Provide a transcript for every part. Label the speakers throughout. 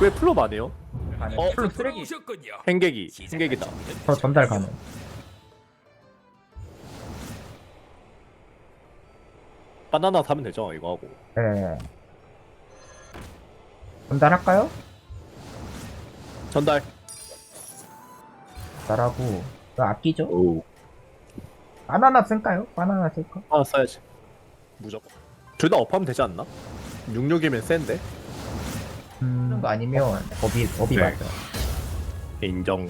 Speaker 1: 왜 플롭 안 해요?
Speaker 2: 가능.
Speaker 1: 어?
Speaker 2: 풀로 쓰레기.
Speaker 3: 오셨군요.
Speaker 1: 행객이 행객이다
Speaker 2: 저 전달 가능.
Speaker 1: 바나나 사면 되죠 이거 하고
Speaker 2: 예. 전달할까요?
Speaker 1: 전달
Speaker 2: 전달하고 이거 아끼죠?
Speaker 1: 오
Speaker 2: 바나나 쓸까요? 바나나 쓸까?
Speaker 1: 하나 써야지 무조건 둘 다 업하면 되지 않나? 66이면 센데
Speaker 2: 음, 거 아니면 법이 법이
Speaker 1: 네.
Speaker 2: 맞아요.
Speaker 1: 인정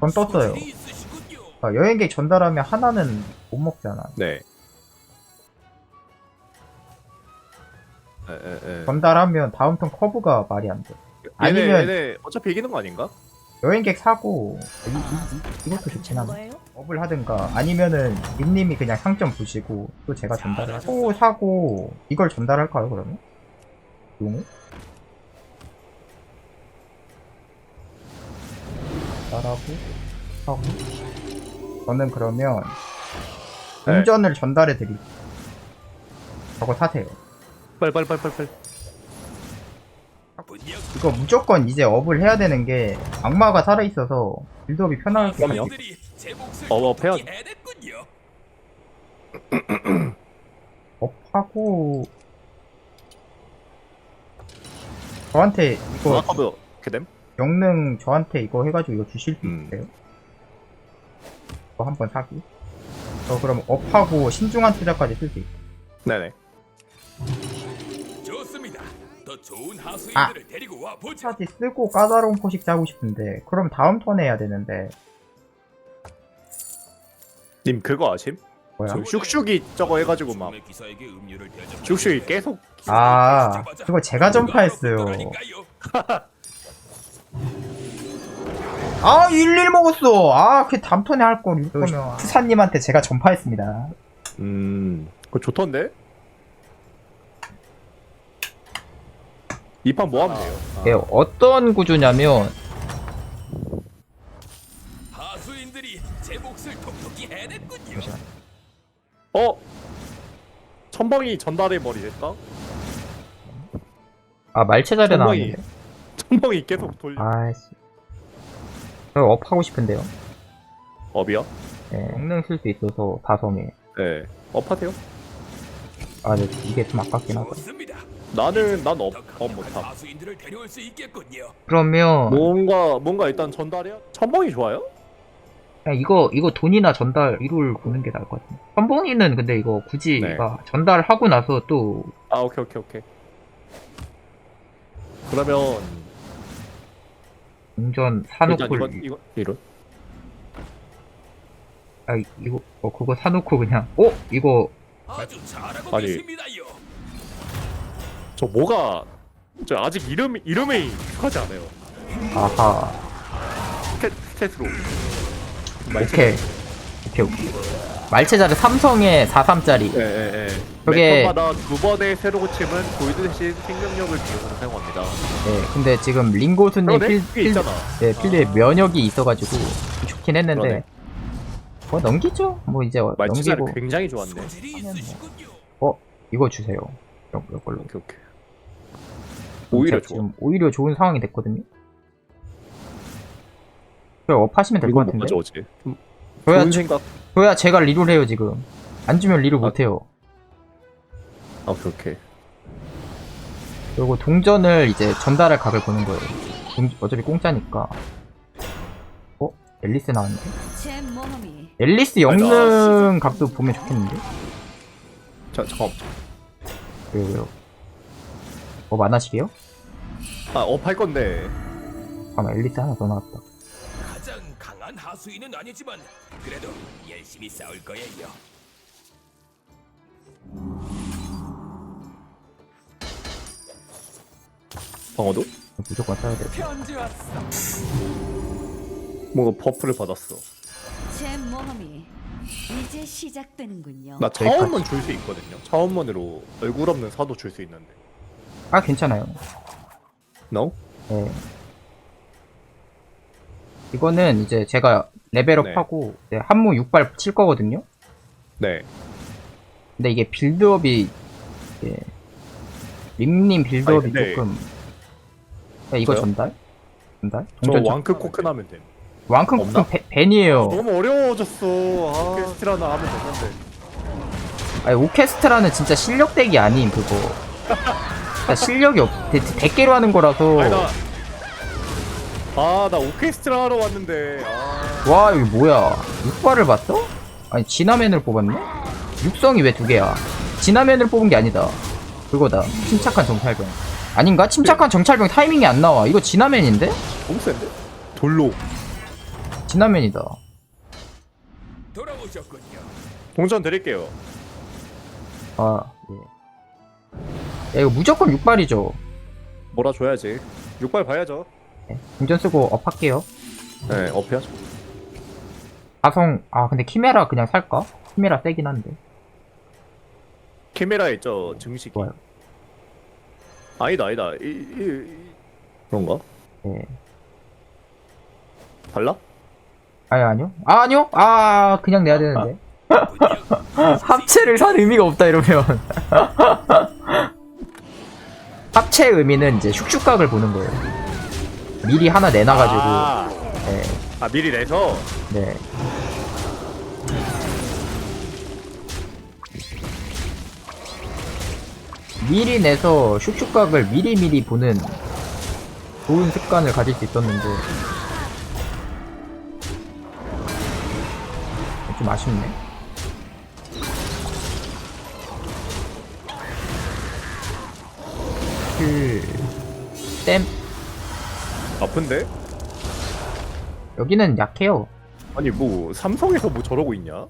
Speaker 2: 전 떴어요. 아, 여행객 전달하면 하나는 못 먹잖아.
Speaker 1: 네 에 에 에
Speaker 2: 전달하면 다음 턴 커브가 말이 안 돼.
Speaker 1: 얘네
Speaker 2: 아니면-
Speaker 1: 얘네 어차피 이기는 거 아닌가?
Speaker 2: 여행객 사고 이, 이, 이, 이것도 좋긴 하네. 업을 하든가 아니면은 님님이 그냥 상점 보시고 또 제가 전달을 하고 또 사고 이걸 전달할까요 그러면? 용을? 전달하고 하고 저는 그러면
Speaker 1: 네.
Speaker 2: 운전을 전달해 드릴게요 저거 사세요
Speaker 1: 빨빨빨빨빨
Speaker 2: 이거 무조건 이제 업을 해야 되는 게 악마가 살아있어서 빌드업이 것
Speaker 1: 그럼요. 어, 어, 패야죠.
Speaker 3: 해냈군요.
Speaker 2: 업하고 저한테 이거
Speaker 1: 마커브 개뎀?
Speaker 2: 영능 저한테 이거 해가지고 이거 주실 수
Speaker 1: 음.
Speaker 2: 있어요? 이거 한번 사기. 저 그럼 업하고 신중한 투자까지 쓸 수 있어요.
Speaker 1: 네네
Speaker 3: 좋습니다. 더 좋은
Speaker 2: 아.
Speaker 3: 하수인들을 데리고 와 보자.
Speaker 2: 투자지 쓰고 까다로운 포식 짜고 싶은데 그럼 다음 턴에 해야 되는데
Speaker 1: 님 그거 아심?
Speaker 2: 뭐야?
Speaker 1: 저 슉슉이 저거 해가지고 막
Speaker 3: 기사에게 음료를
Speaker 1: 슉슉이
Speaker 3: 데
Speaker 1: 계속
Speaker 2: 아 그거 제가 전파했어요. 아 11 먹었어. 아그 다음 턴에 할걸 이럴 거면 푸사님한테 제가 전파했습니다.
Speaker 1: 음 그거 좋던데? 이 판 뭐 하면 돼요? 아,
Speaker 2: 예, 어떤 구조냐면
Speaker 3: 하수인들이 제 몫을 톡톡히 해냈군요.
Speaker 2: 잠시만.
Speaker 1: 어? 천벙이 전달해 버리 됐다?
Speaker 2: 아 말체 자리
Speaker 1: 천벙이
Speaker 2: 나왔는데.
Speaker 1: 천벙이 계속 돌려
Speaker 2: 아이씨. 저 업하고 싶은데요.
Speaker 1: 업이야?
Speaker 2: 예, 영능 쓸수 있어서 다섬에.
Speaker 1: 네 업하세요
Speaker 2: 아, 근데 이게 좀 아깝긴 하다.
Speaker 3: 좋습니다.
Speaker 1: 나는 난업 더업 못함
Speaker 3: 데려올 수 있겠군요.
Speaker 2: 그러면
Speaker 1: 뭔가 뭔가 일단 전달해야 천벙이 좋아요?
Speaker 2: 그냥 이거 이거 돈이나 전달 이룰 보는 게 나을 것 같은데. 선봉이는 근데 이거 굳이
Speaker 1: 네.
Speaker 2: 가 전달하고 나서 또
Speaker 1: 아 오케이 오케이 오케이 그러면
Speaker 2: 운전
Speaker 1: 일단
Speaker 2: 사놓고
Speaker 1: 이거 이거 이런
Speaker 2: 아 이거 어 그거 사놓고 그냥 어 이거
Speaker 3: 아주 잘하고
Speaker 1: 아니.
Speaker 3: 계십니다요.
Speaker 1: 저 뭐가 저 아직 이름 이름에 익숙하지 않아요.
Speaker 2: 아하.
Speaker 1: 스탯 스탯으로.
Speaker 2: 오케이. 오케이 오케이. 말체 자리 삼성의 43짜리.
Speaker 1: 예 예예.
Speaker 2: 저게-
Speaker 1: 매턴마다 두 번의 새로 고침은 골드 대신 생명력을 비용으로 사용합니다.
Speaker 2: 네 근데 지금 링고스님
Speaker 1: 그러네?
Speaker 2: 필,
Speaker 1: 그게
Speaker 2: 필,
Speaker 1: 있잖아.
Speaker 2: 네, 필드에 면역이 있어가지고 좋긴 했는데
Speaker 1: 그러네.
Speaker 2: 뭐 넘기죠? 뭐 이제
Speaker 1: 말치자를
Speaker 2: 넘기고.
Speaker 1: 굉장히 좋았네
Speaker 3: 소질이 있으시군요.
Speaker 2: 이거 주세요. 이런 거, 이걸로
Speaker 1: 오케이 오히려 좋아
Speaker 2: 지금 오히려 좋은 상황이 됐거든요. 그래 업하시면
Speaker 1: 될것못
Speaker 2: 같은데.
Speaker 1: 가져오지 좀
Speaker 2: 줘야,
Speaker 1: 좋은 생각
Speaker 2: 줘야 제가 리롤 해요 지금. 안 주면 리롤
Speaker 1: 아.
Speaker 2: 못해요.
Speaker 1: 아, 오케이 오케이
Speaker 2: 그리고 동전을 이제 전달할 각을 보는 거예요. 동- 어차피 공짜니까. 어? 앨리스 나왔는데?
Speaker 4: 제 모험이
Speaker 2: 앨리스 영능 각도 보면 좋겠는데?
Speaker 1: 자 잠깐
Speaker 2: 왜요 왜요? 어 만화시게요?
Speaker 1: 아 업 할 건데
Speaker 2: 잠깐만 앨리스 하나 더 나왔다.
Speaker 3: 가장 강한 하수인은 아니지만 그래도 열심히 싸울 거예요.
Speaker 1: 방어도
Speaker 2: 무조건 써야 돼요.
Speaker 3: 편지 왔어.
Speaker 1: 뭔가 버프를 받았어
Speaker 4: 제 모험이 이제 시작되는군요.
Speaker 1: 나 차원문 줄수 있거든요 차원문으로 얼굴 없는 사도 줄 수 있는데
Speaker 2: 아 괜찮아요.
Speaker 1: No?
Speaker 2: 네. 이거는 이제 제가 레벨업하고 이제 한무 6발 칠 거거든요.
Speaker 1: 네
Speaker 2: 근데 이게 빌드업이 이게 림님 빌드업이
Speaker 1: 아니, 근데-
Speaker 2: 조금 야 이거
Speaker 1: 저요?
Speaker 2: 전달? 전달?
Speaker 1: 저
Speaker 2: 동전 전-
Speaker 1: 왕크 코크 하면 돼.
Speaker 2: 왕큰
Speaker 1: 없나?
Speaker 2: 쿠큰 벤이에요
Speaker 1: 너무 어려워졌어. 아, 퀘스트라나 하면 되는데.
Speaker 2: 아니 오케스트라는 진짜 실력 덱이 아닌 그거 나 실력이 없 대, 대깨로 하는 거라서
Speaker 1: 아니 나. 아, 나 오케스트라 하러 왔는데. 아,
Speaker 2: 와 여기 뭐야 육발을 봤어? 아니 진화맨을 뽑았네? 육성이 왜 두 개야 진화맨을 뽑은 게 아니다 그거다 침착한 정찰병 아닌가? 침착한 정찰병 타이밍이 안 나와 이거 진화맨인데?
Speaker 1: 너무 센데? 돌로.
Speaker 2: 진화맨이다
Speaker 3: 돌아오셨군요.
Speaker 1: 동전 드릴게요.
Speaker 2: 아 예. 야 이거 무조건 육발이죠
Speaker 1: 몰아줘야지. 육발 봐야죠.
Speaker 2: 네. 동전 쓰고 업 할게요
Speaker 1: 네, 업해야죠.
Speaker 2: 가성 아 근데 키메라 그냥 살까? 키메라 세긴 한데
Speaker 1: 캐메라 있죠, 증식이.
Speaker 2: 좋아요
Speaker 1: 아니다, 아니다. 이, 이, 이... 그런가?
Speaker 2: 네.
Speaker 1: 달라?
Speaker 2: 아니 아니요 아 아니요 아 그냥 내야 되는데 합체를 산 의미가 없다 이러면 합체 의미는 이제 슉슉각을 보는 거예요. 미리 하나 내놔가지고.
Speaker 1: 아,
Speaker 2: 네,
Speaker 1: 아, 미리 내서.
Speaker 2: 네. 미리 내서 슉슉각을 미리미리 보는 좋은 습관을 가질 수 있었는데. 좀 아쉽네 땜
Speaker 1: 아픈데?
Speaker 2: 여기는 약해요
Speaker 1: 아니, 뭐, 삼성에서 뭐 저러고 있냐?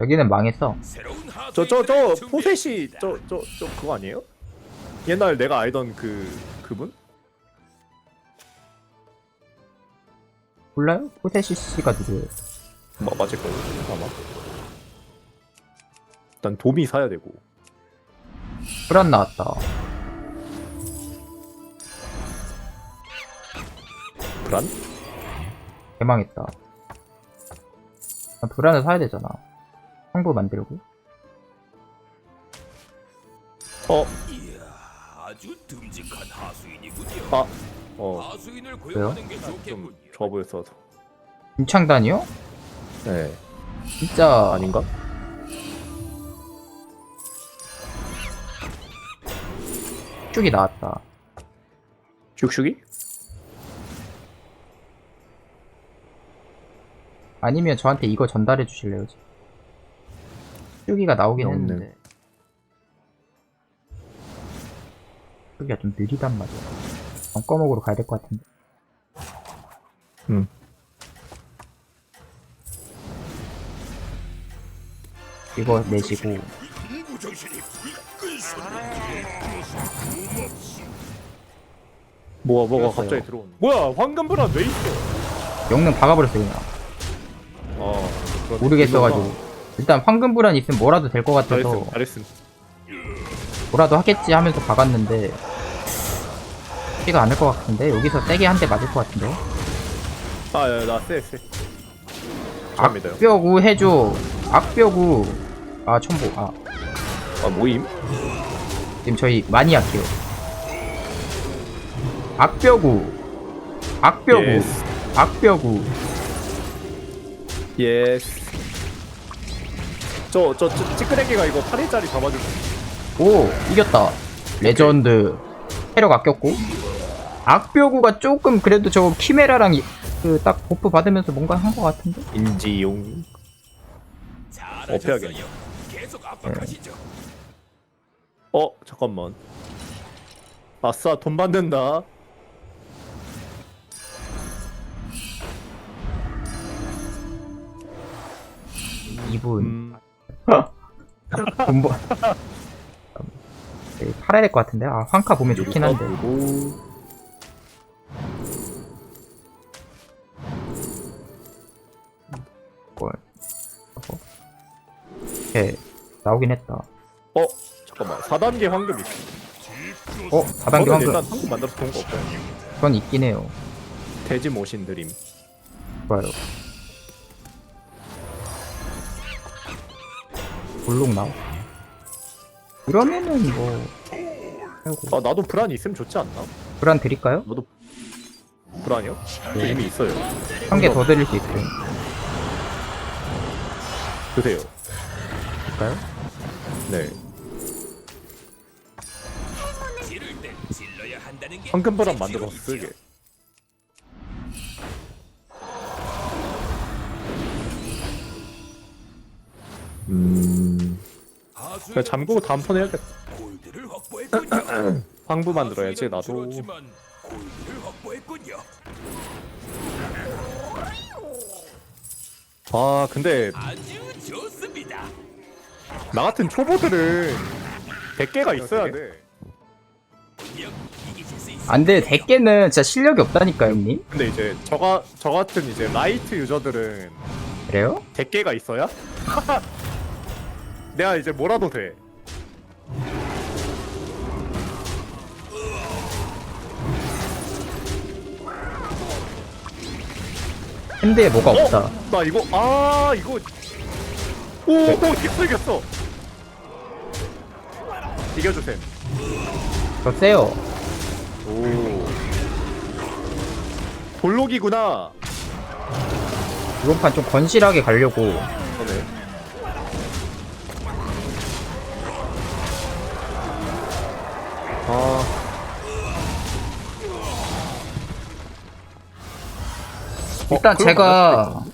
Speaker 2: 여기는 망했어
Speaker 1: 저, 저, 저. 포셋이, 저, 저, 저, 그거 아니에요? 옛날 내가 알던 그, 그분?
Speaker 2: 몰라요? 포세시 씨가 누구예요?
Speaker 1: 뭐, 맞을걸요? 아마. 일단 도미 사야 되고.
Speaker 2: 불안 나왔다
Speaker 1: 불안?
Speaker 2: 개망했다 아, 불안을 사야 되잖아 홍보 만들고
Speaker 1: 어,
Speaker 3: 이야, 아주 듬직한 하수인이군요.
Speaker 1: 아, 어,
Speaker 3: 하수인을 고용하는
Speaker 1: 게좀
Speaker 3: 좋겠군요.
Speaker 1: 좋아 보였어서.
Speaker 2: 김창단이요?
Speaker 1: 네.
Speaker 2: 진짜
Speaker 1: 아닌가?
Speaker 2: 쭉이 나왔다
Speaker 1: 슉슉이?
Speaker 2: 아니면 저한테 이거 전달해 주실래요? 쭉이가 나오긴
Speaker 1: 없네.
Speaker 2: 했는데 쭉이가 좀 느리단 말이야 정꺼목으로 가야 될 것 같은데
Speaker 1: 음.
Speaker 2: 이거 내시고
Speaker 1: 뭐가, 뭐가. 갑자기 들어오네. 뭐야, 황금 불안 왜 있어?
Speaker 2: 영능 박아버렸어요 그냥
Speaker 1: 어.
Speaker 2: 모르겠어가지고. 일단 황금불안 있으면 뭐라도 될 것 같아서
Speaker 1: 잘했음, 잘했음.
Speaker 2: 뭐라도 하겠지 하면서 박았는데 쉽지가 않을 것 같은데? 여기서 세게 한 대 맞을 것 같은데?
Speaker 1: 아, 야, 나 쎄, 쎄. 감사합니다요.
Speaker 2: 악뼈구 해줘. 악뼈구 아 첨보. 아.
Speaker 1: 아, 모임?
Speaker 2: 지금 저희 많이 약해요. 악뼈구 악뼈구
Speaker 1: 예스.
Speaker 2: 악뼈구
Speaker 1: 예스. 저, 저, 저, 찌끄레기가 이거 8일짜리 잡아줄 수
Speaker 2: 오 이겼다 레전드 체력 아꼈고 악뼈구가 조금 그래도 저 키메라랑 그 딱 버프 받으면서 뭔가 한 것 같은데
Speaker 1: 인지용.
Speaker 3: 압박하시죠.
Speaker 1: 어, 잠깐만. 아싸, 돈 받는다.
Speaker 2: 이분
Speaker 1: 음,
Speaker 2: 돈 버... 네, 팔아야 될 것 같은데? 아 황카 보면 좋긴 한데.
Speaker 1: 그리고.
Speaker 2: 뭘? 저거 네 나오긴 했다.
Speaker 1: 어, 잠깐만. 4단계 황금 있어.
Speaker 2: 어? 4단계
Speaker 1: 저는
Speaker 2: 황금
Speaker 1: 일단 황금 만들어서 좋은 거 없어요.
Speaker 2: 그건 있긴 해요.
Speaker 1: 돼지 모신 드림.
Speaker 2: 좋아요 볼록 나오 이러면은 뭐 아이고
Speaker 1: 아 나도 불안이 있으면 좋지 않나?
Speaker 2: 불안 드릴까요?
Speaker 1: 너도 불안이요? 저 이미 있어요.
Speaker 2: 한 개 더 드릴 수 있어요
Speaker 1: 드세요.
Speaker 2: 드릴까요?
Speaker 1: 네. 황금 불안
Speaker 3: 제
Speaker 1: 만들어서. 쓰게. 음. 그냥 잠그고 다음 턴 해야겠다. 황부 만들어야지 나도. 아 근데. 나 같은 초보들은 100개가 있어야 돼.
Speaker 2: 안돼 대깨는 진짜 실력이 없다니까요 형님
Speaker 1: 근데 이제 저가 저 같은 이제 라이트 유저들은
Speaker 2: 그래요?
Speaker 1: 100개가 있어야 내가 이제 뭐라도 돼.
Speaker 2: 핸드에 뭐가 없다
Speaker 1: 어? 나 이거 아 이거 오, 오 이겼어 이겼어. 이겨주셈.
Speaker 2: 저 세요
Speaker 1: 오. 볼록이구나.
Speaker 2: 이번 판 좀 건실하게 가려고
Speaker 1: 그러네. 아.
Speaker 2: 일단
Speaker 1: 어, 그럼
Speaker 2: 제가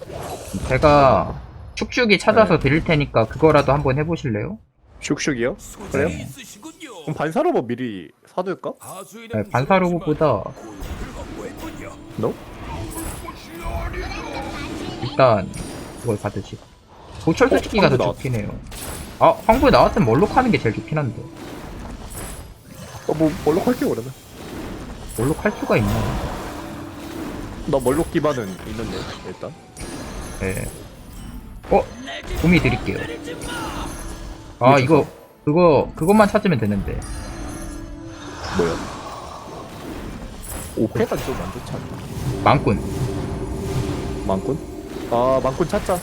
Speaker 2: 제가 축축이 찾아서 드릴 테니까 그거라도 한번 해보실래요?
Speaker 1: 슉슉이요?
Speaker 3: 소질이
Speaker 1: 그래요? 그럼 반사로버 미리 사둘까?
Speaker 2: 네, 반사로봇보다.
Speaker 1: 너?
Speaker 2: 일단 그걸 받으시고 보철
Speaker 1: 어,
Speaker 2: 수치기가 더
Speaker 1: 황부 나왔다.
Speaker 2: 좋긴 해요 아 황부에 나왔으면 멀록 하는 게 제일 좋긴 한데
Speaker 1: 어, 뭐 멀록 할게 그러면.
Speaker 2: 멀록 할 수가 있나
Speaker 1: 나 멀록 기반은 있는데 일단.
Speaker 2: 네. 어? 도미 드릴게요 아 이거 그거 그것만 찾으면 되는데
Speaker 1: 뭐야? 오페가 좀 안 좋지 않나?
Speaker 2: 망꾼
Speaker 1: 망꾼? 아 망꾼 찾자.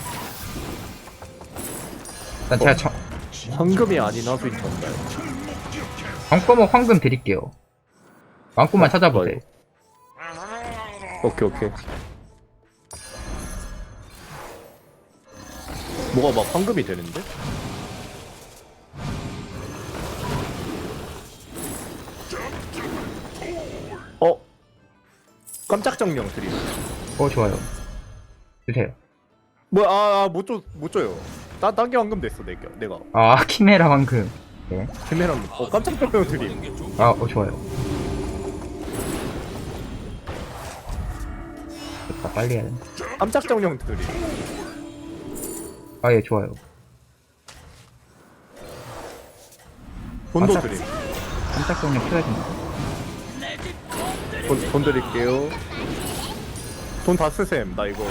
Speaker 2: 일단 제가 정,
Speaker 1: 황금이 아닌 하수인 전가 요.
Speaker 2: 정꺼먹 황금 드릴게요 망꾼만
Speaker 1: 어,
Speaker 2: 찾아보세요
Speaker 1: 오케이 오케이. 뭐가 막 황금이 되는데? 어? 깜짝 정령 드림.
Speaker 2: 어 좋아요 주세요
Speaker 1: 뭐야 아못 줘, 못 줘요. 나 딴게 황금 됐어 내가 내가.
Speaker 2: 아 키메라 황금 네.
Speaker 1: 캐메랑 어 깜짝 정령 드림.
Speaker 2: 아, 어, 좋아요. 됐다, 빨리 해야 된다.
Speaker 1: 깜짝 정령 드림.
Speaker 2: 아, 예, 좋아요.
Speaker 1: 돈도
Speaker 2: 아싸.
Speaker 1: 드림.
Speaker 2: 깜짝 정력 필요해 된다.
Speaker 1: 돈, 돈 드릴게요. 돈 다 쓰셈. 나 이거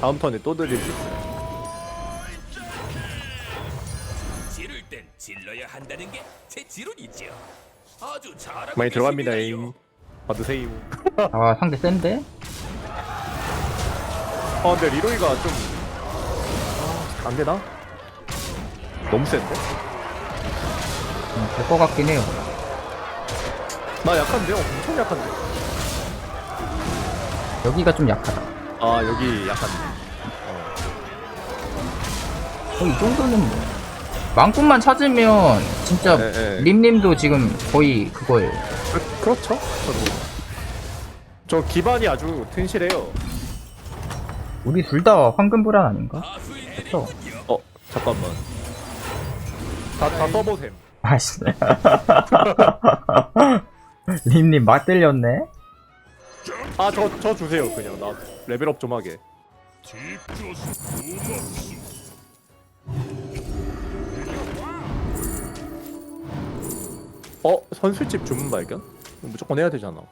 Speaker 1: 다음 턴에 또 드릴 수 있어요.
Speaker 3: 지론이지요. 아주 잘하고
Speaker 1: 많이 들어갑니다. 잉. 받으세요.
Speaker 2: 아, 상대 센데?
Speaker 1: 아 근데 리로이가 좀... 아, 안 되나? 너무 센데?
Speaker 2: 음, 될것 같긴 해요.
Speaker 1: 나 약한데요? 엄청 약한데?
Speaker 2: 여기가 좀 약하다.
Speaker 1: 아 여기 약한데
Speaker 2: 어, 이 정도는 뭐. 망꾼만 찾으면, 진짜,
Speaker 1: 예, 예.
Speaker 2: 림님도 지금 거의 그거예요.
Speaker 1: 그, 그렇죠? 저도 저 기반이 아주 튼실해요
Speaker 2: 우리 둘 다 황금불안 아닌가? 그쵸?
Speaker 1: 어 잠깐만 다, 다 써보셈
Speaker 2: 아씨. 림님 막 들렸네?
Speaker 1: 아 저 저 주세요 그냥 나 레벨업 좀 하게 어? 선술집 주문 발견? 무조건 해야 되잖아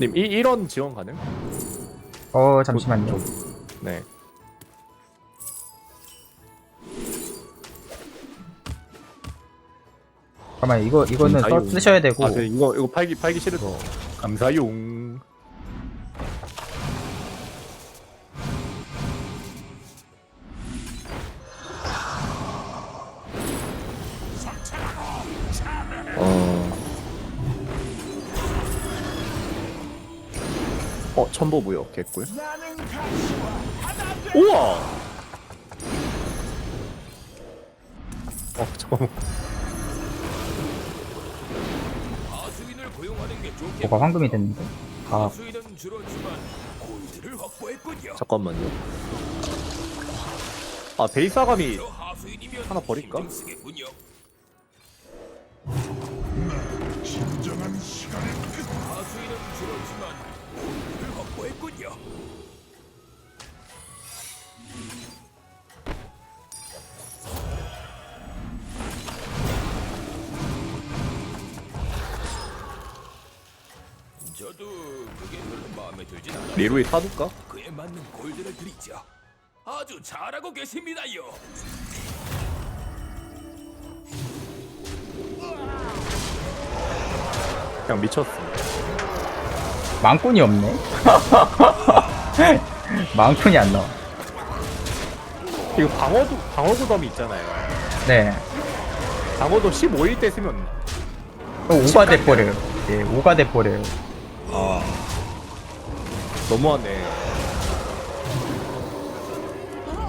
Speaker 1: 님 이, 이런 지원 가능?
Speaker 2: 어, 잠시만요.
Speaker 1: 네
Speaker 2: 잠깐만, 이거, 이거는 써,
Speaker 1: 감사용.
Speaker 2: 쓰셔야 되고.
Speaker 1: 아, 네, 이거 이거 팔기 팔기 싫어서 감사용. 어 첨보 무역 개꿀. 우와. 어 잠깐만.
Speaker 3: 하수인을 고용하는 게 좋겠.
Speaker 2: 뭐가 황금이 됐는데? 아,
Speaker 3: 하수인은 줄었지만 골드를 확보했군요.
Speaker 1: 잠깐만요. 아 베이스 아감이
Speaker 3: 저 하수인이면
Speaker 1: 하나 버릴까?
Speaker 3: 힘좀 쓰겠군요. 하수인은 줄었지만 확보했군요. 저도 그게 별로 마음에 들진 않아요.
Speaker 1: 리로이 사둘까?
Speaker 3: 그에 맞는 골드를 드리죠. 아주 잘하고 계십니다요.
Speaker 1: 그냥 미쳤어.
Speaker 2: 망꾼이 없네? 망꾼이 안 나와.
Speaker 1: 이거 방어도 방어 구덤이 있잖아요.
Speaker 2: 네.
Speaker 1: 방어도 15일 때 쓰면
Speaker 2: 또 오가 돼버려요. 예, 오가 돼버려요.
Speaker 1: 너무하네.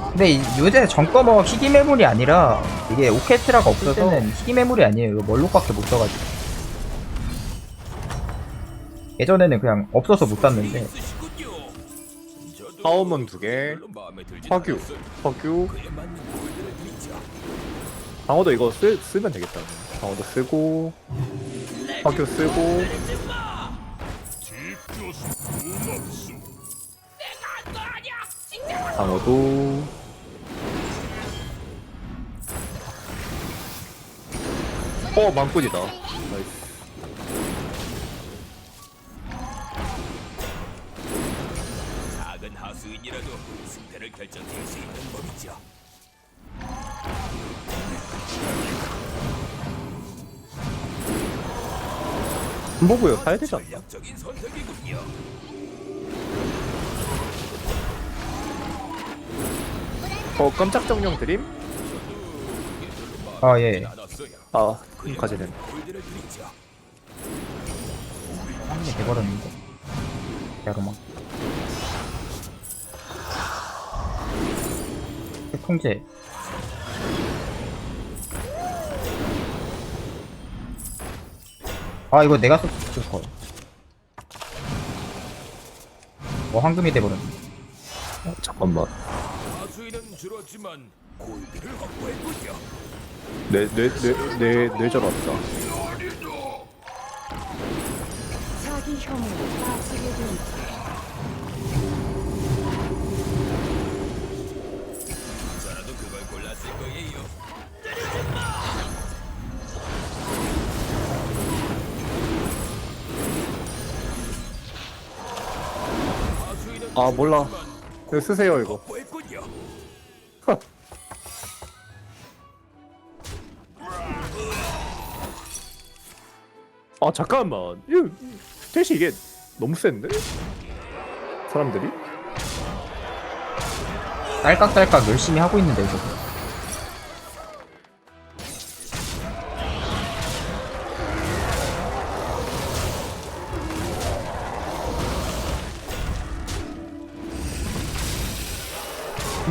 Speaker 2: 근데 이- 요새 정거머 희귀 매물이 아니라 이게 오케스트라가 때는 희귀 매물이 아니에요. 이거 멀록밖에 못 써가지고. 예전에는 그냥 없어서 못 샀는데
Speaker 3: 있으시군요. 저도
Speaker 1: 파워먼 두 개,
Speaker 3: 별로 마음에 들진
Speaker 1: 화규. 화규. 방어도 이거 쓰, 쓰면 되겠다. 방어도 쓰고, 화규 쓰고, 방어도. 어, 망꾼이다. 나이스.
Speaker 3: 수인이라도 승패를 결정지을 수 있는 법이죠.
Speaker 1: 군보구요 사야 되지 않나?
Speaker 3: 전략적인 선택이군요.
Speaker 1: 어, 깜짝 정령 드림?
Speaker 2: 아 예.
Speaker 1: 아, 까지는
Speaker 3: 골드를 드리죠.
Speaker 2: 한개 돼버렸는데. 야로마. 통제. 아 이거 내가 썼을 걸. 뭐 황금이 돼버렸네.
Speaker 1: 어, 잠깐만.
Speaker 3: 하수인은 줄었지만 골드를 확보했군요.
Speaker 1: 뇌, 뇌절 왔다.
Speaker 4: 자기 혐오에 빠지게 된
Speaker 1: 아, 몰라. 이거 쓰세요, 이거. 아, 잠깐만. 이거, 셋이 이게 너무 센데? 사람들이?
Speaker 2: 딸깍딸깍 열심히 하고 있는데 이거.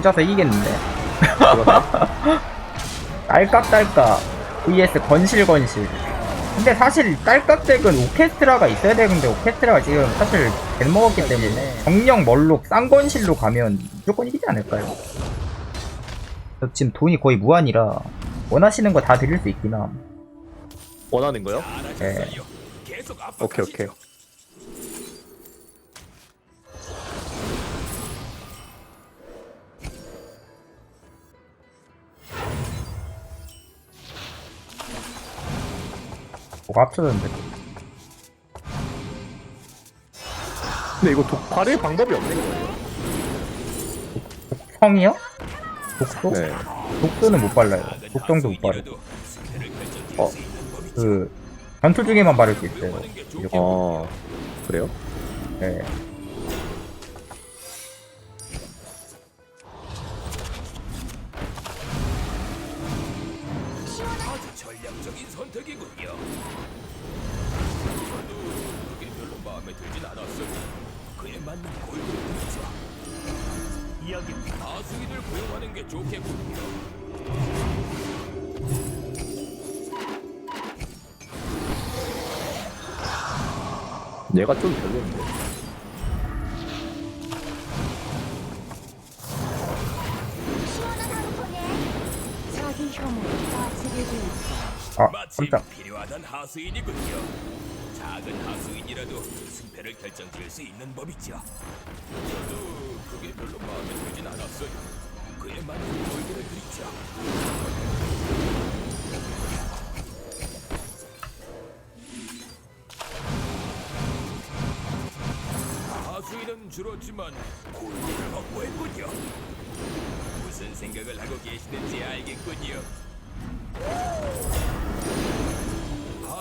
Speaker 2: 혼자서 이기겠는데. 딸깍딸깍 vs 건실건실. 근데 사실 딸깍댁은 오케스트라가 있어야 되는데 오케스트라가 지금 사실 잘 먹었기 때문에 정령 멀록 쌍건실로 가면 무조건 이기지 않을까요? 저 지금 돈이 거의 무한이라 원하시는 거 다 드릴 수 있긴 함.
Speaker 1: 원하는 거요?
Speaker 3: 계속
Speaker 1: 오케이. 오케이.
Speaker 2: 뭐가 합쳐졌는데?
Speaker 1: 근데 이거 독발의 방법이 없는 거예요?
Speaker 2: 성이요? 독소?
Speaker 1: 네.
Speaker 2: 독소는 못 발라요. 독성도 못 발라.
Speaker 3: 하수인이라도 승패를 결정지을
Speaker 1: 어.
Speaker 2: 그 전투 중에만 바를 수 있어요. 이렇게.
Speaker 1: 아, 그래요?
Speaker 2: 네.
Speaker 3: 아주 전략적인 선택이군요. 저도 그게 별로 마음에 들진 않았어요. 그에 맞는 골드를 드리죠. 이야기 하수인을 고용하는 게 좋겠군요.
Speaker 1: 얘가 좀 별로인데.
Speaker 2: 깜짝
Speaker 3: 필요하던 하수인이군요. 작은 하수인이라도 승패를 결정지을 수 있는 법이죠. 저도 그게 별로 마음에 들진 않았어요. 그에 맞는 골드를 드리죠. 하수인은 줄었지만 골드를 확보했군요. 무슨 생각을 하고 계시는지 알겠군요.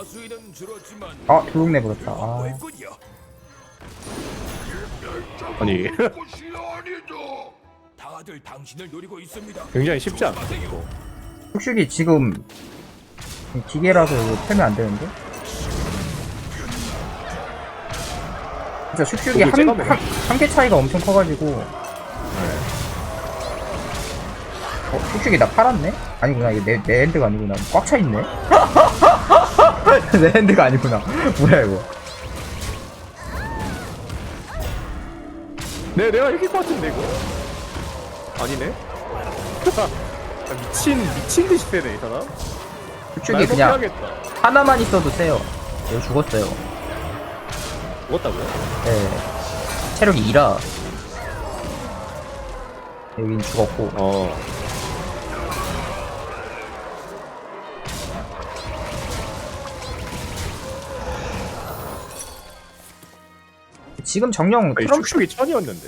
Speaker 3: 하수인은 줄었지만
Speaker 2: 아 교육 내버렸다 아.
Speaker 1: 아니
Speaker 3: 다들 당신을 노리고 있습니다.
Speaker 1: 굉장히 쉽지 않아.
Speaker 3: 조심하세요.
Speaker 2: 흑식이 지금 기계라서 이거 패면 안 되는데? 진짜 슉슉이
Speaker 1: 제가
Speaker 2: 한,
Speaker 1: 먹어요.
Speaker 2: 한, 한 개 차이가 엄청 커가지고 어? 슉슉이 나 팔았네? 아니구나 이게 내, 내 핸드가 아니구나 꽉 차있네? 내 핸드가 아니구나 뭐야 이거
Speaker 1: 네, 내가 이길 것 같은데 이거. 아니네. 아, 미친 미친 듯이 세네 이 사람.
Speaker 2: 슉슉이 그냥
Speaker 1: 해야겠다.
Speaker 2: 하나만 있어도 세요 이거 죽었어요
Speaker 1: 죽었다고요?
Speaker 2: 예 체력이 2라 여긴 죽었고
Speaker 1: 어.
Speaker 2: 지금 정령
Speaker 1: 아니,
Speaker 2: 트럼프
Speaker 1: 슉슉이 천이었는데.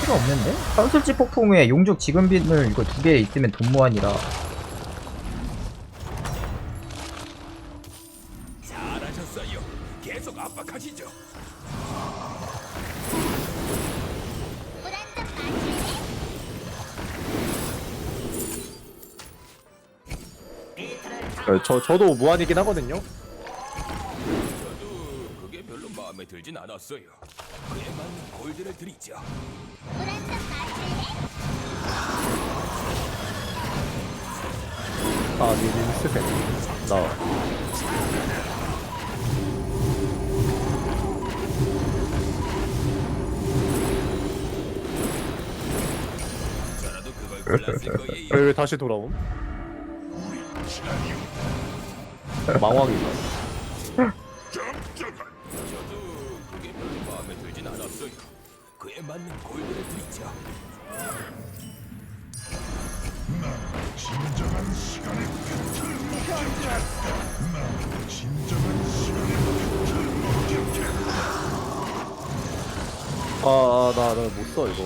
Speaker 2: 필요 없는데? 선술지 폭풍에 용족 지금빈을 이거 두 개 있으면 돈 무한이라
Speaker 3: 잘하셨어요. 계속 압박하시죠.
Speaker 1: 어, 저 저도 무한이긴 하거든요.
Speaker 3: 별로 마음에 들진 않았어요. 그에 맞는 골드를 드리죠.
Speaker 1: 아, 미린스펜. 나.
Speaker 3: 저라도 그걸 골랐을 거예요.
Speaker 1: 왜, 왜 다시 돌아옴? 망왕이다.
Speaker 3: 맞는 골드를 드리죠.
Speaker 1: 아, 아, 나, 나 못 써, 이거.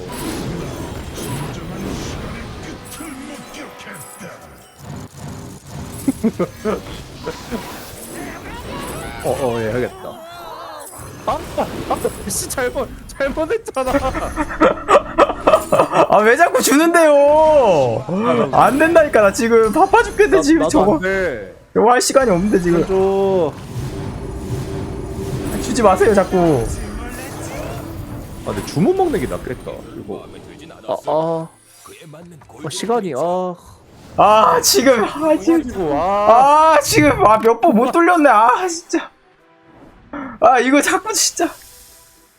Speaker 1: 어, 어, 예, 하겠다. 아, 아, 아, 씨, 잘못, 잘못했잖아.
Speaker 2: 아 왜 자꾸 주는데요 안 된다니까 나 지금 바빠 죽겠는데 지금
Speaker 1: 나도
Speaker 2: 저거
Speaker 1: 안 돼.
Speaker 2: 저거 할 시간이 없는데 지금
Speaker 1: 줘.
Speaker 2: 주지 마세요 자꾸
Speaker 1: 아, 근데 주문 먹는 게 낫겠다. 이거. 아. 아, 아 시간이, 아.
Speaker 2: 아 지금 아 지금
Speaker 1: 가지고, 아.
Speaker 2: 아 지금 아 몇 번 못 돌렸네 아 진짜 아 이거 자꾸 진짜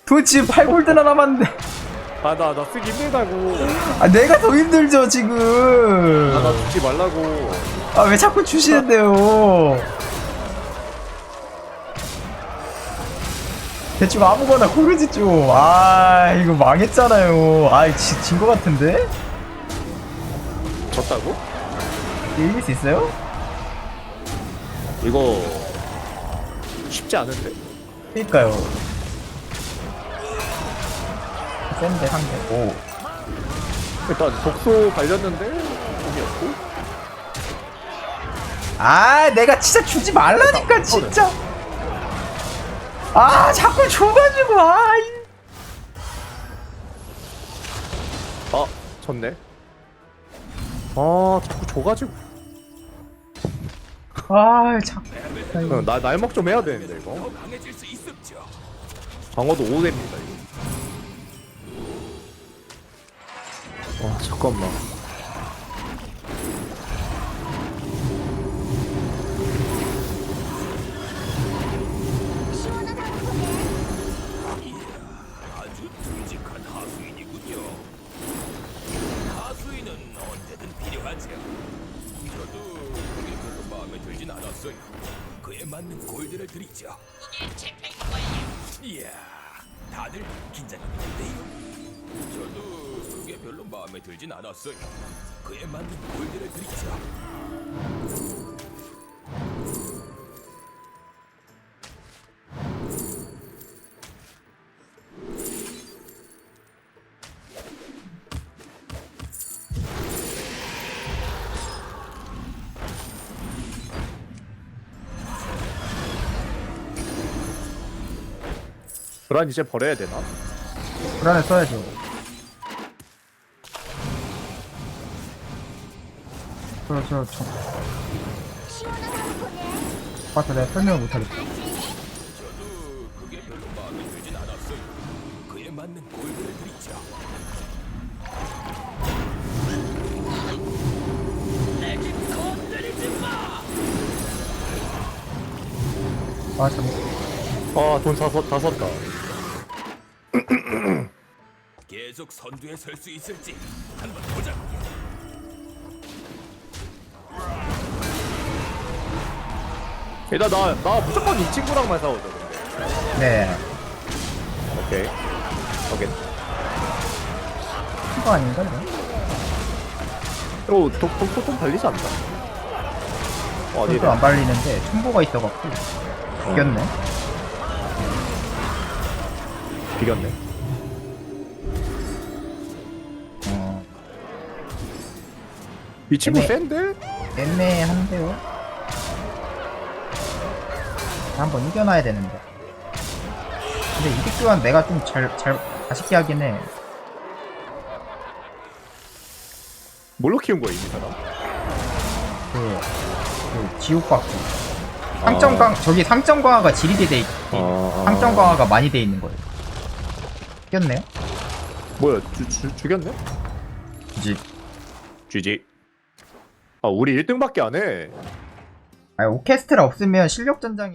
Speaker 2: 돈 지금 8골드나 남았는데
Speaker 1: 아, 나, 나 쓰기 힘들다고.
Speaker 2: 아 내가 더 힘들죠 지금
Speaker 1: 아, 나 주지 말라고.
Speaker 2: 아 왜 자꾸 주시는데요 대충 아무거나 고르지 좀아 이거 망했잖아요 아진거 같은데
Speaker 1: 졌다고?
Speaker 2: 이길 수 있어요?
Speaker 1: 이거 쉽지 않은데.
Speaker 2: 그니까요 센데 상대. 오.
Speaker 1: 일단 독소 갈렸는데? 의미없고.
Speaker 2: 아 내가 진짜 주지 말라니까 진짜. 아 자꾸 줘가지고 아, 이-
Speaker 1: 아 졌네. 아 자꾸 줘가지고.
Speaker 2: 아 자꾸
Speaker 1: 어, 나 날먹 좀 해야 되는데 이거. 방어도 5대입니다 이거 와 잠깐만 불안 이제 버려야 되나?
Speaker 2: 불안에 써야죠. 저, 저, 저. 맞다, 내가 설명을 못하겠다.
Speaker 3: 저도 그게 별로 마음에 들진 않았어요. 그에 맞는 골드를 드리죠.
Speaker 2: 아, 참.
Speaker 1: 아돈 다, 썼- 다 썼다
Speaker 3: 계속 선두에 설 수 있을지 한번 보자고요.
Speaker 1: 일단 나, 나 무조건 이 친구랑만 싸우죠 근데
Speaker 2: 네.
Speaker 1: 오케이 오케이
Speaker 2: 그거 아닌가, 이거?
Speaker 1: 이거 독, 독, 독, 독 달리지 않나? 어 아니네
Speaker 2: 그것도 안 발리는데, 첨보가 있어갖고. 이겼네.
Speaker 1: 비겼네
Speaker 2: 어,
Speaker 1: 이 친구
Speaker 2: 애매-
Speaker 1: 센데?
Speaker 2: 애매한데요? 한번 이겨놔야 되는데. 근데 이게 또한 내가 좀 잘, 잘, 아쉽게 하긴 해.
Speaker 1: 뭘로 키운 거야 이 사람?
Speaker 2: 그, 그 지옥박쥐. 상점 강, 저기 상점 강화가 지리게 돼 있,
Speaker 1: 아,
Speaker 2: 상점 강화가 많이 돼 있는 거예요. 이겼네요?
Speaker 1: 뭐야 주, 주, 죽였네?
Speaker 2: 굳이.
Speaker 1: GG 아 우리 1등밖에 안해
Speaker 2: 아, 오케스트라 없으면 실력 전장이